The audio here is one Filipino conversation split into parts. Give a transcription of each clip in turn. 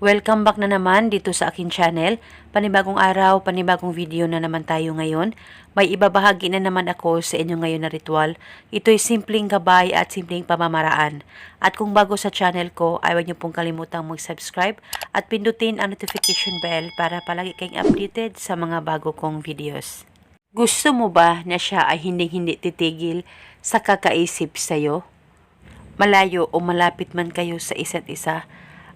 Welcome back na naman dito sa akin channel. Panibagong araw, panibagong video na naman tayo ngayon. May ibabahagi na naman ako sa inyo ngayon na ritual. Ito'y simpleng gabay at simpleng pamamaraan. At kung bago sa channel ko, ay huwag niyo pong kalimutang mag-subscribe at pindutin ang notification bell para palagi kayong updated sa mga bago kong videos. Gusto mo ba na siya ay hindi-hindi titigil sa kakaisip sa'yo? Malayo o malapit man kayo sa isa't isa,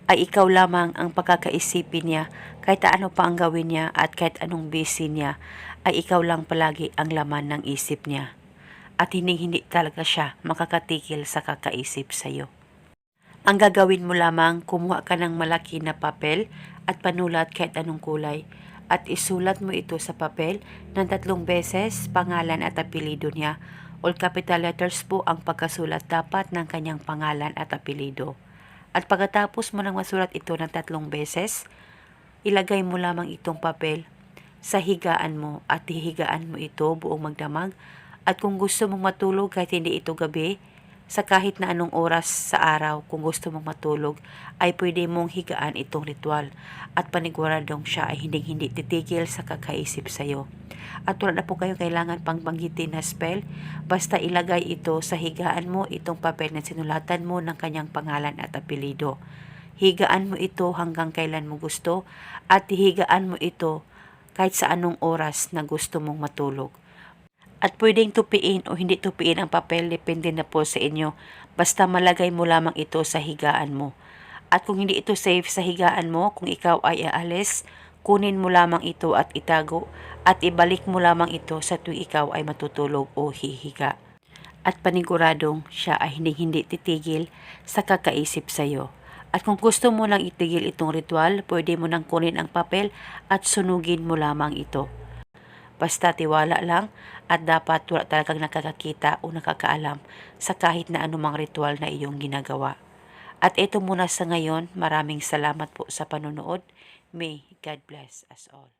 ay ikaw lamang ang pagkakaisipin niya kahit ano pa ang gawin niya at kahit anong busy niya ay ikaw lang palagi ang laman ng isip niya at hindi talaga siya makakatigil sa kakaisip sa iyo. Ang gagawin mo lamang kumuha ka ng malaki na papel at panulat kahit anong kulay at isulat mo ito sa papel ng tatlong beses pangalan at apelido niya. All capital letters po ang pagkasulat dapat ng kanyang pangalan at apelido. At pagkatapos mo nang masulat ito ng tatlong beses, ilagay mo lamang itong papel sa higaan mo at hihigaan mo ito buong magdamag. At kung gusto mong matulog kahit hindi ito gabi, sa kahit na anong oras sa araw kung gusto mong matulog, ay pwede mong higaan itong ritual at paniguradong siya ay hindi hindi titigil sa kakaisip sa iyo. At wala na po kayo kailangan pang banggitin na spell, basta ilagay ito sa higaan mo itong papel na sinulatan mo ng kanyang pangalan at apelido. Higaan mo ito hanggang kailan mo gusto at higaan mo ito kahit sa anong oras na gusto mong matulog. At pwedeng tupiin o hindi tupiin ang papel, depende na po sa inyo. Basta malagay mo lamang ito sa higaan mo. At kung hindi ito safe sa higaan mo, kung ikaw ay aalis, kunin mo lamang ito at itago at ibalik mo lamang ito sa tuwing ikaw ay matutulog o hihiga. At paniguradong siya ay hindi hindi titigil sa kakaisip sa iyo. At kung gusto mo lang itigil itong ritual, pwede mo nang kunin ang papel at sunugin mo lamang ito. Basta tiwala lang at dapat wala talagang nakakakita o nakakaalam sa kahit na anumang ritual na iyong ginagawa. At ito muna sa ngayon, maraming salamat po sa panonood. May God bless us all.